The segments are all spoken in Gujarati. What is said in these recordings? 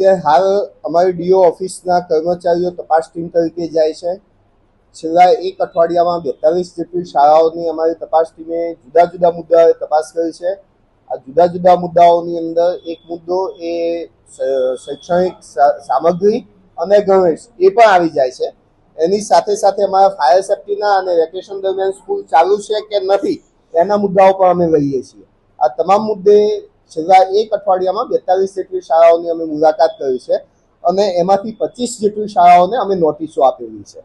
અત્યારે હાલ અમારી ડીઓ ઓફિસના કર્મચારીઓ તપાસ ટીમ તરીકે જાય છે. છેલ્લા એક અઠવાડિયામાં બેતાલીસ જેટલી શાળાઓની અમારી તપાસ ટીમે જુદા જુદા મુદ્દાઓએ તપાસ કરી છે. આ જુદા જુદા મુદ્દાઓની અંદર એક મુદ્દો એ શૈક્ષણિક સામગ્રી અને ગણવેશ એ પણ આવી જાય છે. એની સાથે સાથે અમારા ફાયર સેફ્ટીના અને વેકેશન દરમિયાન સ્કૂલ ચાલુ છે કે નથી, એના મુદ્દાઓ પણ અમે લઈએ છીએ. આ તમામ મુદ્દે છેલ્લા એક અઠવાડિયામાં બેતાલીસ જેટલી શાળાઓની અમે મુલાકાત કરી છે અને એમાંથી પચીસ જેટલી શાળાઓને અમે નોટિસો આપેલી છે.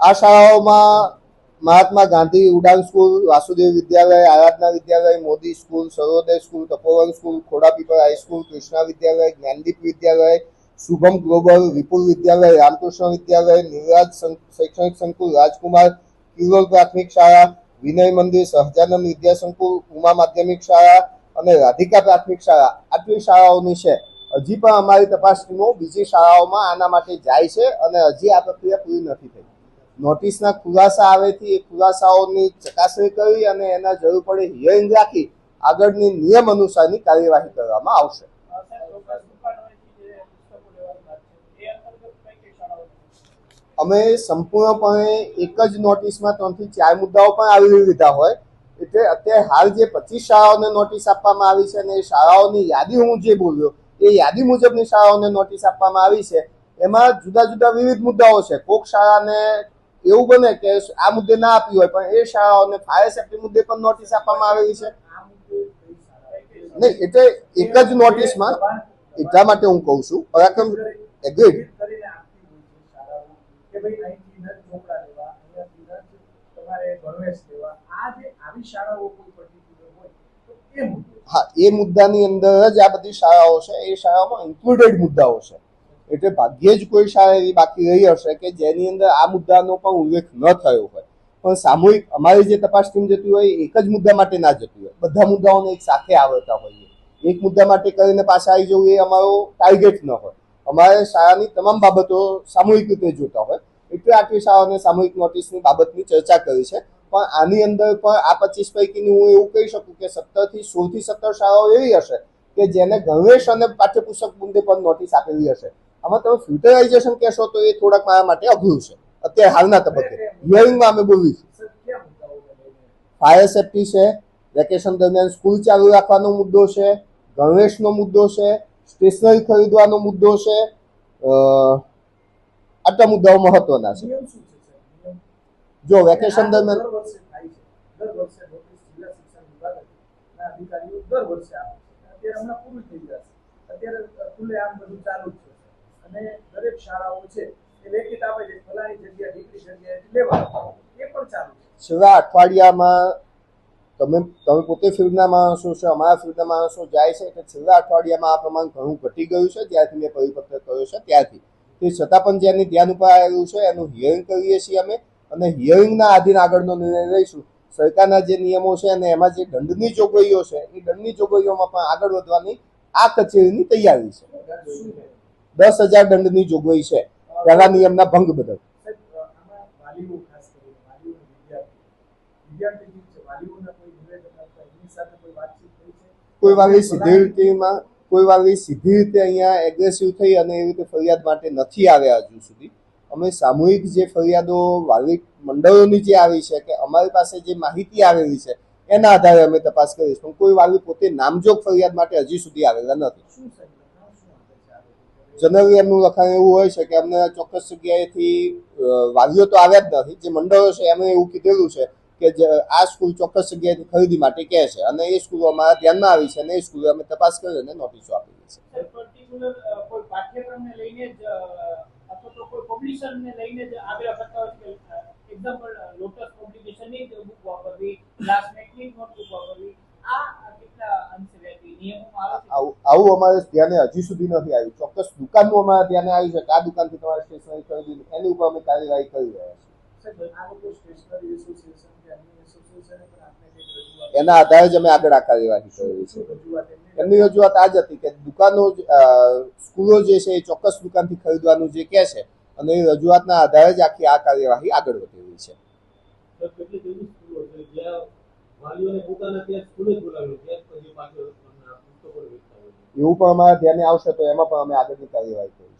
આ શાળાઓમાં Mahatma Gandhi Udaan school, Vasudev Vidyalaya, Aradhana Vidyalaya, Modi school, Sarvodaya school, Tapovan school Khodapipar high school Krishna Vidyalaya, Gyandeep Vidyalaya, Shubham global, Vipul Vidyalaya, Ramkrishna Vidyalaya Nivraj શૈક્ષણિક સંકુલ, રાજકુમાર કિરોલ પ્રાથમિક શાળા, વિનય મંદિર, સહજાનંદ વિદ્યા સંકુલ ઉમા માધ્યમિક શાળા અને રાધિકા પ્રાથમિક શાળા આટલી શાળાઓની છે. હજી પણ અમારી તપાસ ટીમો બીજી શાળાઓમાં આના માટે જાય છે અને હજી આ પ્રક્રિયા પૂરી નથી થઈ. નોટિસના ખુલાસા આવેથી એ ખુલાસાઓની ચકાસણી કરી અને એના જરૂર પડે હિયરિંગ રાખી આગળની નિયમ અનુસારની કાર્યવાહી કરવામાં આવશે. અમે સંપૂર્ણપણે એક જ નોટિસમાં ત્રણથી ચાર મુદ્દાઓ પણ આવરી લીધા હોય. એટલે અત્યારે હાલ જે પચીસ શાળાઓને નોટિસ આપવામાં આવી છે અને એ શાળાઓની યાદી હું જે બોલ્યો, એ યાદી મુજબની શાળાઓને નોટિસ આપવામાં આવી છે. એમાં જુદા જુદા વિવિધ મુદ્દાઓ છે. કોક શાળાને એવું બને કે આ મુદ્દે ના આપી હોય, પણ એ શાળાઓને ફાયર સેફ્ટી મુદ્દે પણ નોટિસ આપવામાં આવેલી છે. નહીં, એટલે એક જ નોટિસમાં એટલા માટે હું કહું છું. પરાક્રમ એગ્રીડ હા, એ મુદ્દાની અંદર જ આ બધી શાળાઓ છે, એ શાળાઓમાં ઇન્ક્લુડેડ મુદ્દાઓ છે. એટલે ભાગ્યે જ કોઈ શાળા એવી બાકી રહી હશે કે જેની અંદર આ મુદ્દાનો પણ ઉલ્લેખ ન થયો હોય. પણ સામૂહિક, અમારી જે તપાસ ટીમ જતી હોય એક જ મુદ્દા માટે ના જતી હોય. બધા મુદ્દાઓને એક સાથે આવડતા હોઈએ એક મુદ્દા માટે કરીને પાછા આવી જવું એ અમારો ટાર્ગેટ ન હોય. અમારે શાળાની તમામ બાબતો સામૂહિક રીતે જોતા હોય. એટલે આટલી શાળાઓને સામૂહિક નોટિસની બાબતની ચર્ચા કરી છે. પણ આની અંદર પણ આ પચીસ પૈકીની હું એવું કહી શકું કે સત્તરથી સોળથી સત્તર શાળાઓ એવી હશે કે જેને ગણવેશ અને પાઠ્યપુસ્તક મુદ્દે પણ નોટિસ આપેલી હશે. આમાં તમે ફ્યુટરાઇઝેશન કહેશો તો એ થોડાક મારા માટે અઘરું છે. અત્યારે હાલના તબક્કે. હિયરિંગમાં અમે બોલવીશું ફાયર સેફ્ટી છે? વેકેશન દરમિયાન સ્કૂલ ચાલુ રાખવાનો મુદ્દો છે ગણવેશનો મુદ્દો છે સ્ટેશનરી ખરીદવાનો મુદ્દો છે આટલા મુદ્દાઓ મહત્વના છે. જો વેકેશન દરમિયાન અને દરેક શાળાઓ છે એ લેખિત આપે છે ફલાણી જગ્યા ડીગ્રી જગ્યાએ લેવા એ પણ ચાલુ છે. છેલ્લા અઠવાડિયામાં તમે તમે પોતે ફિલ્ડના માણસો છો અમારા ફિલ્ડના માણસો જાય છે એટલે છેલ્લા અઠવાડિયામાં આ પ્રમાણ ઘણું ઘટી ગયું છે. ત્યારથી મેં પરિપત્ર કર્યો છે ત્યારથી. તે છતાં પણ જેની ધ્યાન ઉપર આવેલું છે એનું હિયરિંગ કરીએ છીએ અમે. અને હિયરિંગના આધીન આગળનો નિર્ણય લઈશું. સરકારના જે નિયમો છે અને એમાં જે દંડની જોગવાઈઓ છે, એ દંડની જોગવાઈઓમાં પણ આગળ વધવાની આ કચેરીની તૈયારી છે. દસ હજાર દંડની જોગવાઈ છે. પહેલા નિયમના ભંગ બદલ. કોઈ વાલી સીધી રીતેમાં, કોઈ વાલી સીધી રીતે અહીંયા એગ્રેસિવ થઈ અને એવી રીતે ફરિયાદ માટે નથી આવ્યા હજુ સુધી. અમે સામૂહિક જે ફરિયાદો વાલી મંડળોની જે આવી છે કે અમારી પાસે જે માહિતી આવેલી છે એના આધારે અમે તપાસ કરીશું પણ કોઈ વાલી પોતે નામજોગ ફરિયાદ માટે હજી સુધી આવેલા નથી. જનરલી એમનું લખાણ એવું હોય છે કે અમને ચોક્કસ જગ્યાએથી વાલીઓ તો આવ્યા જ નથી. જે મંડળો છે એમણે એવું કીધેલું છે કે જે- આ સ્કૂલ ચોક્કસ જગ્યાએથી ખરીદી માટે કહે છે અને એ સ્કૂલો અમારા ધ્યાનમાં આવી છે અને એ સ્કૂલે અમે તપાસ કરી અને નોટિસો આપેલી છે પર્ટિક્યુલર કોઈ પબ્લિશરને લઈને જ આગળ કરતા હોય છે કે એક્ઝામ્પલ લોટસ પબ્લિકેશનની જ બુક વાપરવી ક્લાસમેટની નોટ બુક વાપરવી આ કેટલા અંશે વ્યાપી નિયમોમાં આવે અમારે ધ્યાને હજી સુધી નથી આવ્યું. ચોક્કસ દુકાનનું અમારે ધ્યાને આવ્યું છે કે આ દુકાનથી તમારે સ્ટેશનરી ખરીદી એની ઉપર અમે કાર્યવાહી કરી રહ્યા છીએ. એના આધારે જ અમે આગળ આ કાર્યવાહી કરી છે એમની? એમની રજૂઆત આ જ હતી કે દુકાનો જ, સ્કૂલો જે છે એ ચોક્કસ દુકાનથી ખરીદવાનું જે કહે છે અને એ રજૂઆતના આધારે જ આખી આ કાર્યવાહી આગળ વધી રહી છે. એવું પણ અમારા ધ્યાને આવશે તો એમાં પણ અમે આગળની કાર્યવાહી કરીશું.